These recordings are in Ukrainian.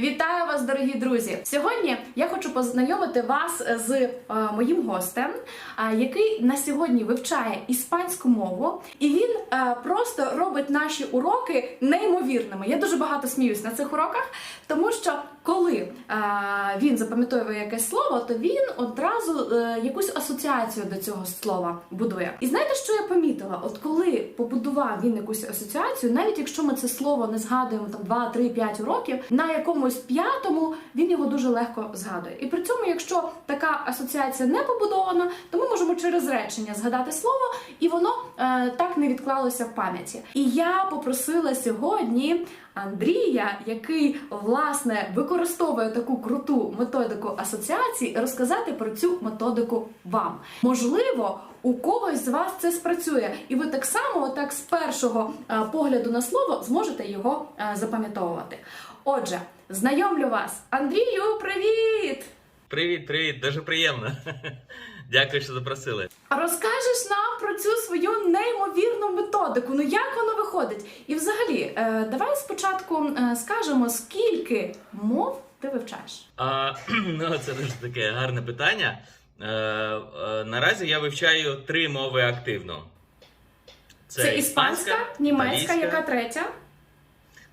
Вітаю вас, дорогі друзі! Сьогодні я хочу познайомити вас з е, моїм гостем, е, який на сьогодні вивчає іспанську мову, і він е, просто робить наші уроки неймовірними. Я дуже багато сміюсь на цих уроках, тому що коли е, він запам'ятовує якесь слово, то він одразу е, якусь асоціацію до цього слова будує. І знаєте, що я помітила? От коли побудував він якусь асоціацію, навіть якщо ми це слово не згадуємо там 2, 3, 5 років, на якомусь п'ятому він його дуже легко згадує. І при цьому, якщо така асоціація не побудована, то ми можемо через речення згадати слово, і воно е, так не відклалося в пам'яті. І я попросила сьогодні. Андрія, який власне використовує таку круту методику асоціацій, розказати про цю методику вам. Можливо, у когось з вас це спрацює, і ви так само, отак з першого е, погляду на слово, зможете його е, запам'ятовувати. Отже, знайомлю вас, Андрію, привіт! Привіт, привіт, дуже приємно. Дякую, що запросили. Розкажеш нам про цю свою неймовірну методику. Ну як воно виходить? І взагалі, е, давай спочатку е, скажемо, скільки мов ти вивчаєш. А, ну, це дуже таке гарне питання. Е, е, наразі я вивчаю три мови активно. Це, іспанська, німецька, італійська. яка третя?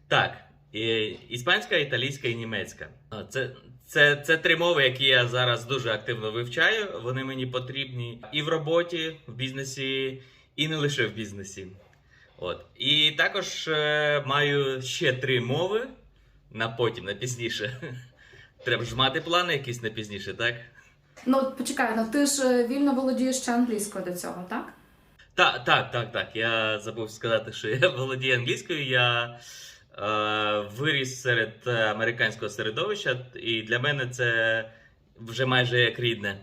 Так, і, іспанська, італійська і німецька. Це, це, це три мови, які я зараз дуже активно вивчаю. Вони мені потрібні і в роботі, в бізнесі, і не лише в бізнесі. От. І також е, маю ще три мови на потім, на пізніше. Треба ж мати плани якісь на пізніше, так? Ну почекай, ну ти ж е, вільно володієш ще англійською до цього, так? Так, так, так, так. Я забув сказати, що я володію англійською. Я виріс серед е, американського середовища, і для мене це вже майже як рідне.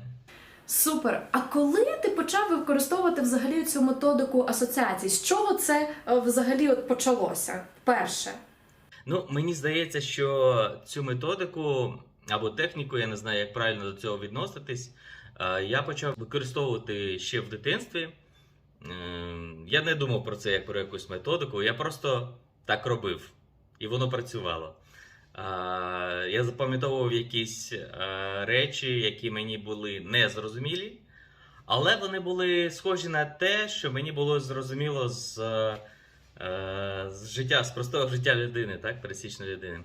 Супер. А коли ти почав використовувати взагалі цю методику асоціацій? З чого це е, взагалі от почалося? Перше. Ну, мені здається, що цю методику або техніку, я не знаю, як правильно до цього відноситись, е, я почав використовувати ще в дитинстві. Я не думав про це як про якусь методику, я просто так робив, і воно працювало. Я запам'ятовував якісь е, речі, які мені були незрозумілі, але вони були схожі на те, що мені було зрозуміло з, е, з життя, з простого життя людини, так, пересічної людини.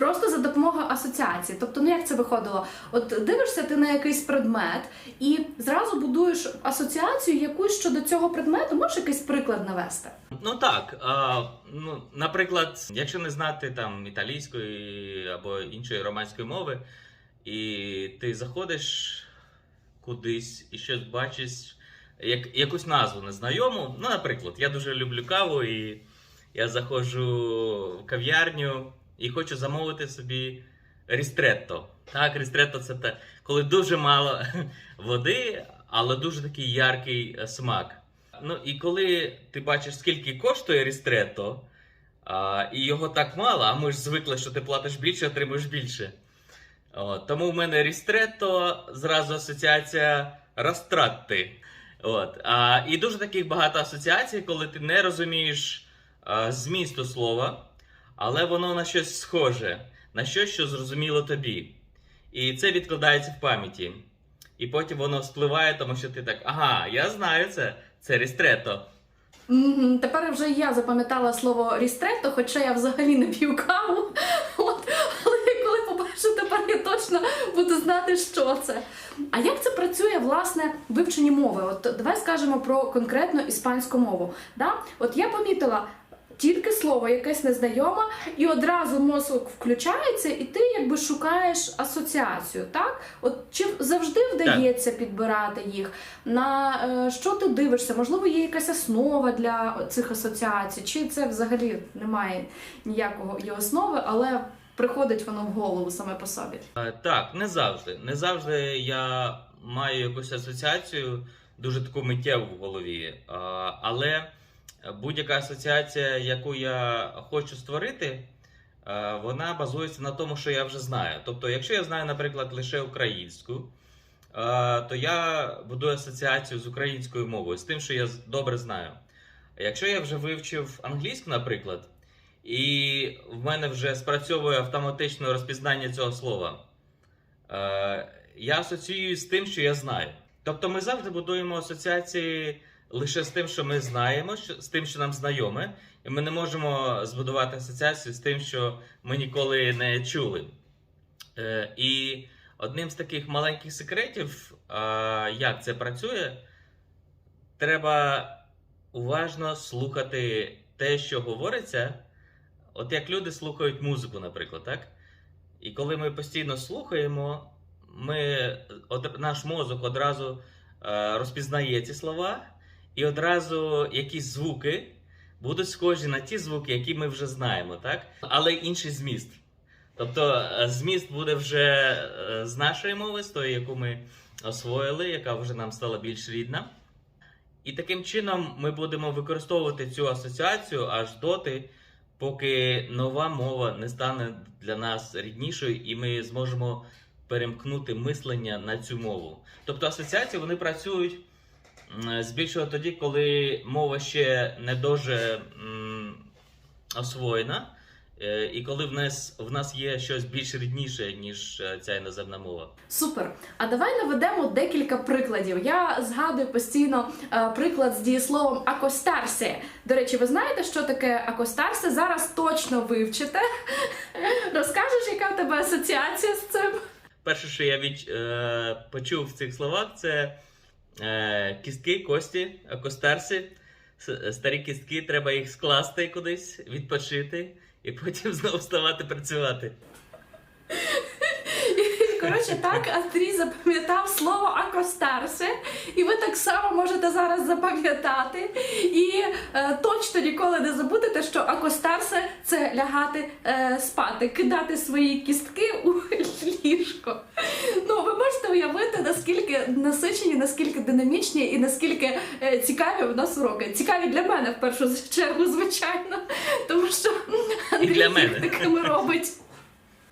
Просто за допомогою асоціації. Тобто, ну як це виходило? От дивишся ти на якийсь предмет і зразу будуєш асоціацію якусь щодо цього предмету. Можеш якийсь приклад навести? Ну так, а, ну, наприклад, якщо не знати там італійської або іншої романської мови, і ти заходиш кудись і щось бачиш, як, якусь назву незнайому. Ну, наприклад, я дуже люблю каву, і я заходжу в кав'ярню і хочу замовити собі рістретто. Так, рістретто це те, коли дуже мало води, але дуже такий яркий е, смак. Ну і коли ти бачиш, скільки коштує рістретто, а, і його так мало, а ми ж звикли, що ти платиш більше, отримуєш більше. От, тому в мене рістретто зразу асоціація розтратти. От, а, і дуже таких багато асоціацій, коли ти не розумієш а, змісту слова, але воно на щось схоже, на щось, що зрозуміло тобі. І це відкладається в пам'яті. І потім воно спливає, тому що ти так, ага, я знаю це, це рістретто. Мгм, Тепер вже я запам'ятала слово рістретто, хоча я взагалі не п'ю каву. От, але коли побачу, тепер я точно буду знати, що це. А як це працює власне в вивченні мови? От давай скажемо про конкретно іспанську мову. Да? От я помітила. Тільки слово якесь незнайоме, і одразу мозок включається, і ти якби шукаєш асоціацію, так? От чи завжди вдається підбирати їх? На е, що ти дивишся? Можливо, є якась основа для цих асоціацій, чи це взагалі немає ніякого і основи, але приходить воно в голову саме по собі. Е, Так, не завжди. Не завжди я маю якусь асоціацію, дуже таку миттєву в голові. А, Але будь-яка асоціація, яку я хочу створити, е, вона базується на тому, що я вже знаю. Тобто, якщо я знаю, наприклад, лише українську, е, то я будую асоціацію з українською мовою, з тим, що я добре знаю. Якщо я вже вивчив англійську, наприклад, і в мене вже спрацьовує автоматично розпізнання цього слова. Е, я асоціюю з тим, що я знаю. Тобто ми завжди будуємо асоціації лише з тим, що ми знаємо, що- з тим, що нам знайоме, і ми не можемо збудувати асоціацію з тим, що ми ніколи не чули. Е, і одним з таких маленьких секретів, е, як це працює, треба уважно слухати те, що говориться. От як люди слухають музику, наприклад, так? І коли ми постійно слухаємо, ми, од, наш мозок одразу е, розпізнає ці слова, і одразу якісь звуки будуть схожі на ті звуки, які ми вже знаємо, так? Але інший зміст. Тобто е, зміст буде вже е, з нашої мови, з тої, яку ми освоїли, яка вже нам стала більш рідна. І таким чином ми будемо використовувати цю асоціацію аж доти, поки нова мова не стане для нас ріднішою, і ми зможемо перемкнути мислення на цю мову. Тобто асоціації вони працюють м, тоді, коли мова ще не дуже освоєна, е, і коли в нас, в нас є щось більш рідніше, ніж е, ця іноземна мова. Супер. А давай наведемо декілька прикладів. Я згадую постійно е, приклад з дієсловом акостарсе. До речі, ви знаєте, що таке акостарсе? Зараз точно вивчите. Розкажеш, яка в тебе асоціація з цим? Перше, що я від, е, почув в цих словах, це е, кістки, кості, костерси, Старі кістки, треба їх скласти кудись, відпочити і потім знову вставати працювати. Коротше, так Андрій запам'ятав слово акостарсе, і ви так само можете зараз запам'ятати. І е, точно ніколи не забудете, що акостарсе це лягати е, спати, кидати свої кістки у ліжко. Ну, ви можете уявити, наскільки насичені, наскільки динамічні і наскільки е, цікаві в нас уроки. Цікаві для мене в першу чергу, звичайно, тому що Андрій для їх мене. такими робить.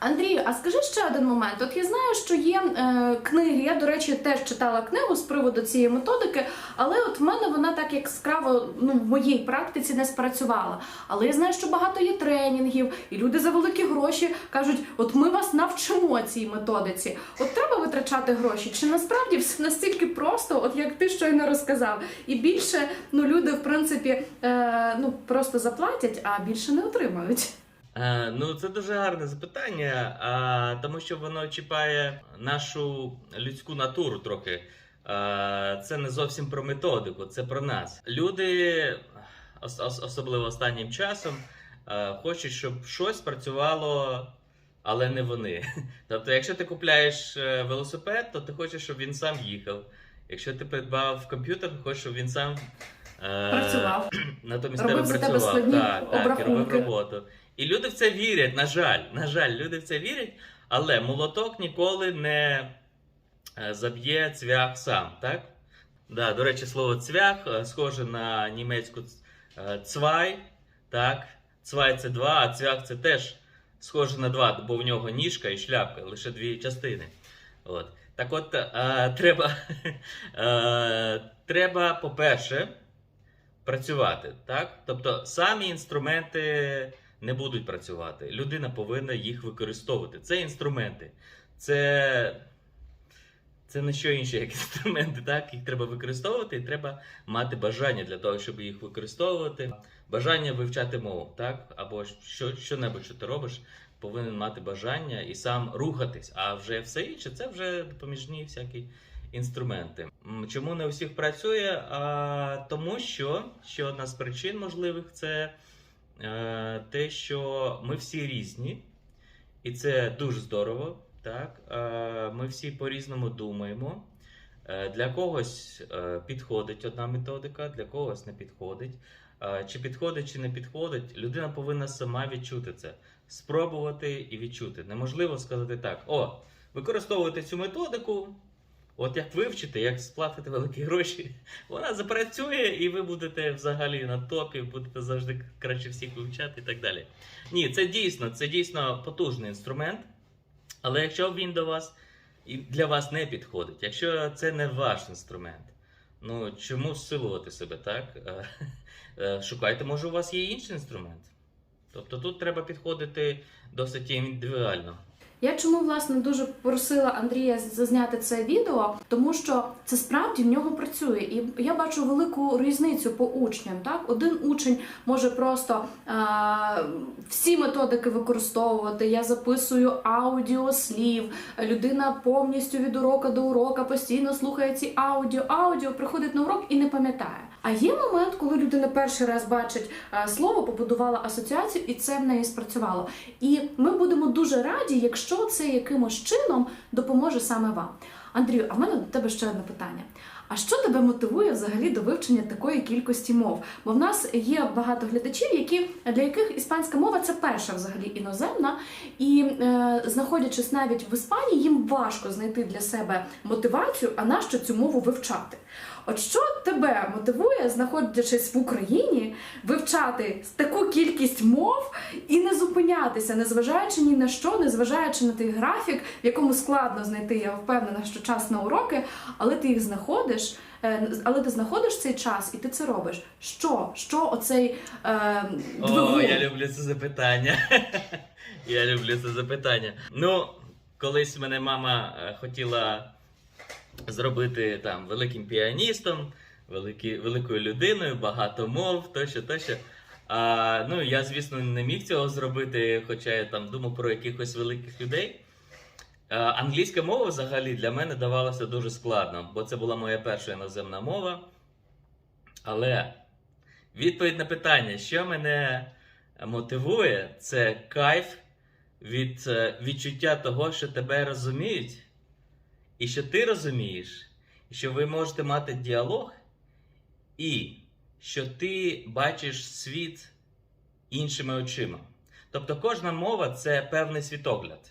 Андрію, а скажи ще один момент. От я знаю, що є е, книги. Я, до речі, теж читала книгу з приводу цієї методики, але от в мене вона так яскраво ну, в моїй практиці не спрацювала. Але я знаю, що багато є тренінгів, і люди за великі гроші кажуть: от ми вас навчимо цій методиці. От треба витрачати гроші. Чи насправді все настільки просто, от як ти щойно розказав, і більше ну люди, в принципі, е, ну просто заплатять, а більше не отримають. Е, ну, це дуже гарне запитання, тому що воно чіпає нашу людську натуру трохи. Е, це не зовсім про методику, це про нас. Люди, ос- ос- особливо останнім часом, е, хочуть, щоб щось працювало, але не вони. Тобто, якщо ти купляєш велосипед, то ти хочеш, щоб він сам їхав. Якщо ти придбав комп'ютер, хочеш, щоб він сам е, Працював. натомість Робив тебе працював. так, так, і робив роботу. І люди в це вірять, на жаль, на жаль, люди в це вірять, але молоток ніколи не е, заб'є цвях сам, так? Да, до речі, слово цвях е, схоже на німецьку цвай, так? Цвай це два, а цвях це теж схоже на два, бо в нього ніжка і шляпка, лише дві частини. От. Так от, е, треба, е, треба, по-перше, працювати. Так? Тобто самі інструменти не будуть працювати. Людина повинна їх використовувати. Це інструменти. Це, це не що інше, як інструменти. Так? Їх треба використовувати і треба мати бажання для того, щоб їх використовувати. Бажання вивчати мову, так? Або що, що-небудь, що ти робиш, повинен мати бажання і сам рухатись. А вже все інше це вже допоміжні всякі інструменти. Чому не у всіх працює? А, тому що ще одна з причин можливих це е, те, що ми всі різні, і це дуже здорово. Так? Е, ми всі по-різному думаємо. Е, Для когось е, підходить одна методика, для когось не підходить. Е, Чи підходить, чи не підходить, людина повинна сама відчути це, спробувати і відчути. Неможливо сказати так: о, використовуйте цю методику, От як вивчите, як сплатите великі гроші, вона запрацює, і ви будете взагалі на топі, будете завжди краще всіх вивчати і так далі. Ні, це дійсно, це дійсно потужний інструмент. Але якщо він до вас і для вас не підходить, якщо це не ваш інструмент, ну чому зсилувати себе, так? Е, е, Шукайте, може, у вас є інший інструмент. Тобто тут треба підходити досить індивідуально. Я чому власне дуже просила Андрія зазняти це відео, тому що це справді в нього працює, і я бачу велику різницю по учням. Так, один учень може просто а, всі методики використовувати. Я записую аудіо слів. Людина повністю від урока до урока постійно слухає ці аудіо. Аудіо приходить на урок і не пам'ятає. А є момент, коли людина перший раз бачить слово, побудувала асоціацію, і це в неї спрацювало. І ми будемо дуже раді, якщо це якимось чином допоможе саме вам. Андрію, а в мене до тебе ще одне питання. А що тебе мотивує взагалі до вивчення такої кількості мов? Бо в нас є багато глядачів, які для яких іспанська мова це перша взагалі іноземна, і е, знаходячись навіть в Іспанії, їм важко знайти для себе мотивацію, а нащо цю мову вивчати. От що тебе мотивує, знаходячись в Україні, вивчати таку кількість мов і не зупинятися, незважаючи ні на що, незважаючи на той графік, в якому складно знайти, я впевнена, що час на уроки, але ти їх знаходиш. е, Але ти знаходиш цей час і ти це робиш. Що? Що оцей е, О, я люблю це запитання. я люблю це запитання. Ну, колись мене мама е, хотіла зробити там великим піаністом, великі, великою людиною, багато мов, тощо, тощо. А, ну, я, звісно, не міг цього зробити, хоча я там думав про якихось великих людей. А, англійська мова взагалі для мене давалася дуже складно, бо це була моя перша іноземна мова. Але відповідь на питання, що мене мотивує, це кайф від е, відчуття того, що тебе розуміють, і що ти розумієш, що ви можете мати діалог, і що ти бачиш світ іншими очима. Тобто кожна мова це певний світогляд.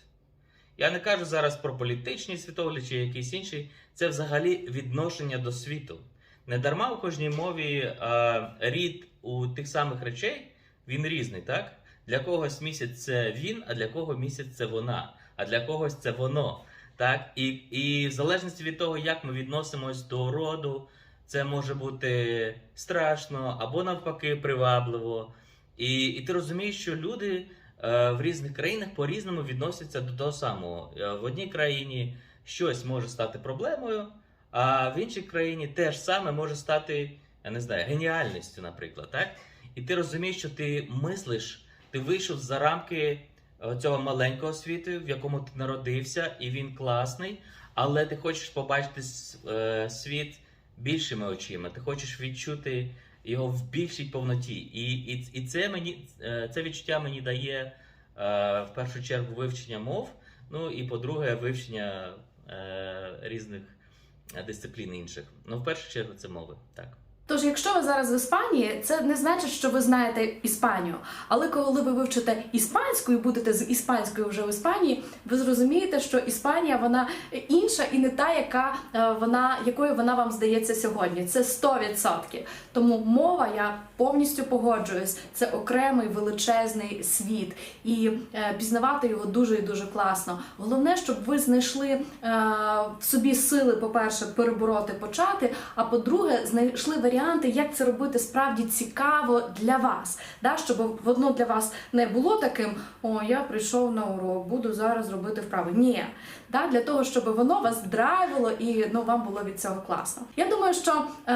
Я не кажу зараз про політичний світогляд чи якийсь інший, це взагалі відношення до світу. Не дарма у кожній мові е, рід у тих самих речей він різний, так? Для когось місяць це він, а для кого місяць це вона, а для когось це воно. Так? І, і в залежності від того, як ми відносимось до роду, це може бути страшно або навпаки привабливо. І, і ти розумієш, що люди е, в різних країнах по-різному відносяться до того самого. Е, В одній країні щось може стати проблемою, а в іншій країні теж саме може стати, я не знаю, геніальністю, наприклад. Так? І ти розумієш, що ти мислиш, ти вийшов за рамки цього маленького світу, в якому ти народився, і він класний, але ти хочеш побачити е, світ більшими очима, ти хочеш відчути його в більшій повноті. І, і, і це мені е, це відчуття мені дає е, в першу чергу вивчення мов. Ну і по-друге, вивчення е, різних е, дисциплін інших. Ну, в першу чергу, це мови. Так. Тож, якщо ви зараз в Іспанії, це не значить, що ви знаєте Іспанію. Але коли ви вивчите іспанську і будете з іспанською вже в Іспанії, ви зрозумієте, що Іспанія вона інша і не та, яка е, вона якою вона вам здається сьогодні. Це 100%. Тому мова я повністю погоджуюсь. Це окремий величезний світ, і е, пізнавати його дуже і дуже класно. Головне, щоб ви знайшли е, в собі сили, по-перше, перебороти, почати. А по-друге, знайшли варіанти, як це робити справді цікаво для вас. Да? Щоб воно для вас не було таким: о, я прийшов на урок, буду зараз робити вправи. Ні. Да? Для того, щоб воно вас драйвило і ну, вам було від цього класно. Я думаю, що е,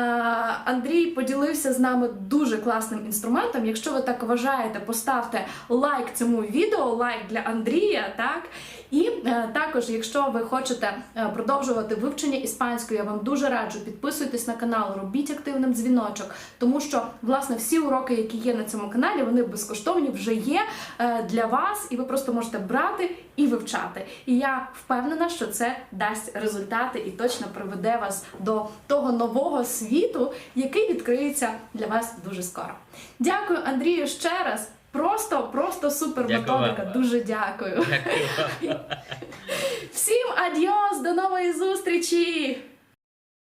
Андрій поділився з нами дуже класним інструментом. Якщо ви так вважаєте, поставте лайк цьому відео, лайк для Андрія, так? І е, також, якщо ви хочете е, продовжувати вивчення іспанської, я вам дуже раджу підписуйтесь на канал, робіть активним дзвіночок, тому що власне всі уроки, які є на цьому каналі, вони безкоштовні вже є е, для вас, і ви просто можете брати і вивчати. І я впевнена, що це дасть результати і точно приведе вас до того нового світу, який відкриється для вас дуже скоро. Дякую, Андрію, ще раз. Просто, просто супер методика. Дуже дякую. Дякую. Всім адіос, до нової зустрічі!